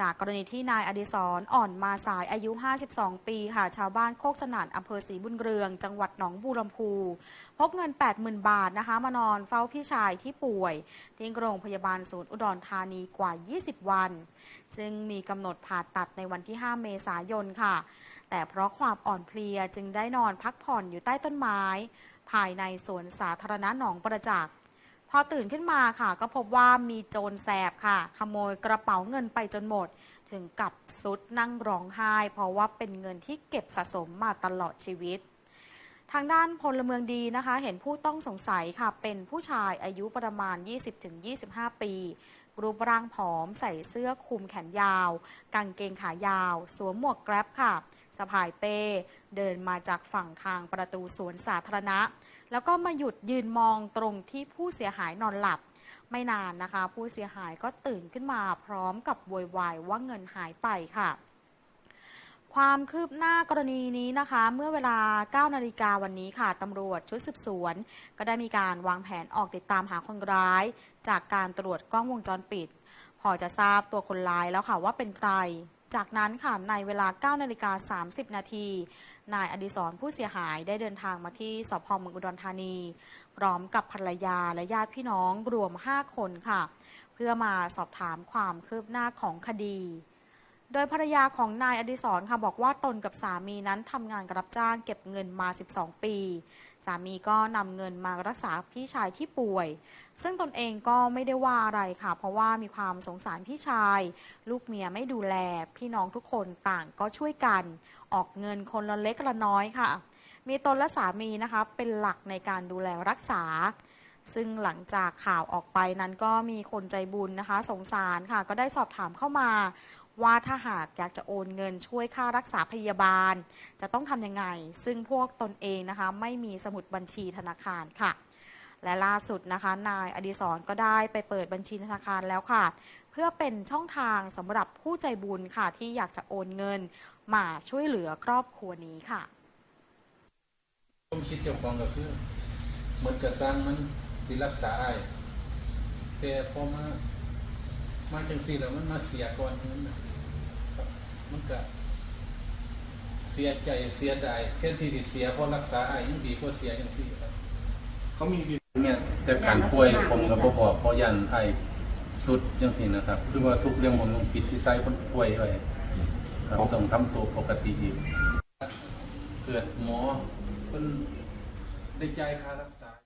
จากกรณีที่นายอดิศรอ่อนมาสายอายุ 52 ปีค่ะ ชาวบ้านโคกสนานอำเภอศรีบุญเรือง จังหวัดหนองบัวลำพูพกเงิน 80,000 บาทนะคะ มานอนเฝ้าพี่ชายที่ป่วย ที่โรงพยาบาลศูนย์อุดรธานีกว่า 20 วัน ซึ่งมีกำหนดผ่าตัดในวันที่ 5 เมษายนค่ะ แต่เพราะความอ่อนเพลียจึงได้นอนพักผ่อนอยู่ใต้ต้นไม้ ภายในสวนสาธารณะหนองประจักษ์ พอตื่นขึ้นมาค่ะ ก็พบว่ามีโจรแสบค่ะ ขโมยกระเป๋าเงินไปจนหมด ถึงกับซุดนั่งร้องไห้ เพราะว่าเป็นเงินที่เก็บสะสมมาตลอดชีวิต ทางด้านพลเมืองดีนะคะ เห็นผู้ต้องสงสัยค่ะ เป็นผู้ชายอายุประมาณ 20-25 ปีรูปร่างผอมใส่เสื้อคลุมแขนยาว กางเกงขายาว สวมหมวกแกร็บค่ะสะพายเป้ เดินมาจากฝั่งทางประตูสวนสาธารณะ แล้วก็มาหยุดยืนมองตรงที่ผู้เสียหายนอนหลับ ไม่นานนะคะ ผู้เสียหายก็ตื่นขึ้นมาพร้อมกับโวยวายว่าเงินหายไปค่ะ ความคืบหน้ากรณีนี้นะคะ เมื่อเวลา 9 นาฬิกาวันนี้ค่ะตำรวจชุดสืบสวน ก็ได้มีการวางแผนออกติดตามหาคนร้าย จากการตรวจกล้องวงจรปิด พอจะทราบตัวคนร้ายแล้วค่ะว่าเป็นใคร จากนั้นค่ะในเวลา 9 นาฬิกา 30 นาที นายอดิศรผู้เสียหายได้เดินทางมาที่สพเมืองอุดรธานี พร้อมกับภรรยาและญาติพี่น้องรวม 5 คนค่ะ เพื่อมาสอบถามความคืบหน้าของคดี โดยภรรยาของนายอดิศรค่ะบอกว่าตนกับสามีนั้นทำงานรับจ้างเก็บเงินมา 12 ปี สามีก็นำเงินมารักษาพี่ชายที่ป่วย ซึ่งตนเองก็ไม่ได้ว่าอะไรค่ะ เพราะว่ามีความสงสารพี่ชาย ลูกเมียไม่ดูแล พี่น้องทุกคนต่างก็ช่วยกัน ออกเงินคนละเล็กละน้อยค่ะ มีตนและสามีนะคะเป็นหลักในการดูแลรักษา ซึ่งหลังจากข่าวออกไปนั้นก็มีคนใจบุญนะคะ สงสารค่ะ ก็ได้สอบถามเข้ามา ว่าถ้าหากอยากจะโอนเงินช่วยค่ารักษาพยาบาล จะต้องทำยังไง ซึ่งพวกตนเองนะคะ ไม่มีสมุดบัญชีธนาคารค่ะ และล่าสุดนะคะ นายอดิศรก็ได้ไปเปิดบัญชีธนาคารแล้วค่ะ เพื่อเป็นช่องทางสำหรับผู้ใจบุญค่ะ ที่อยากจะโอนเงิน มาช่วยเหลือครอบครัวนี้ค่ะผมคิดเจ้าของก็คือเหมือนกับสร้างมันสิรักษาไอ้แต่พอมา มาจังสี่แล้วมันมาเสียก่อนนั้นน่ะครับมันก็เสียใจเสียดายแค่ที่ที่เสียเพราะรักษาไอ้ายยังดีกว่าเสียจังสี่ครับเขามีวินเนี่ยแต่การป่วยผมก็บ่บอกเพราะยันไอ้ายสุดจังสี่นะครับ คือว่าทุกเรื่องผมต้องปิดที่ไซคนป่วยไว้ครับต้องทำตัวปกติอีกเกิดหมอเพิ่นได้ใจายค่ารักษา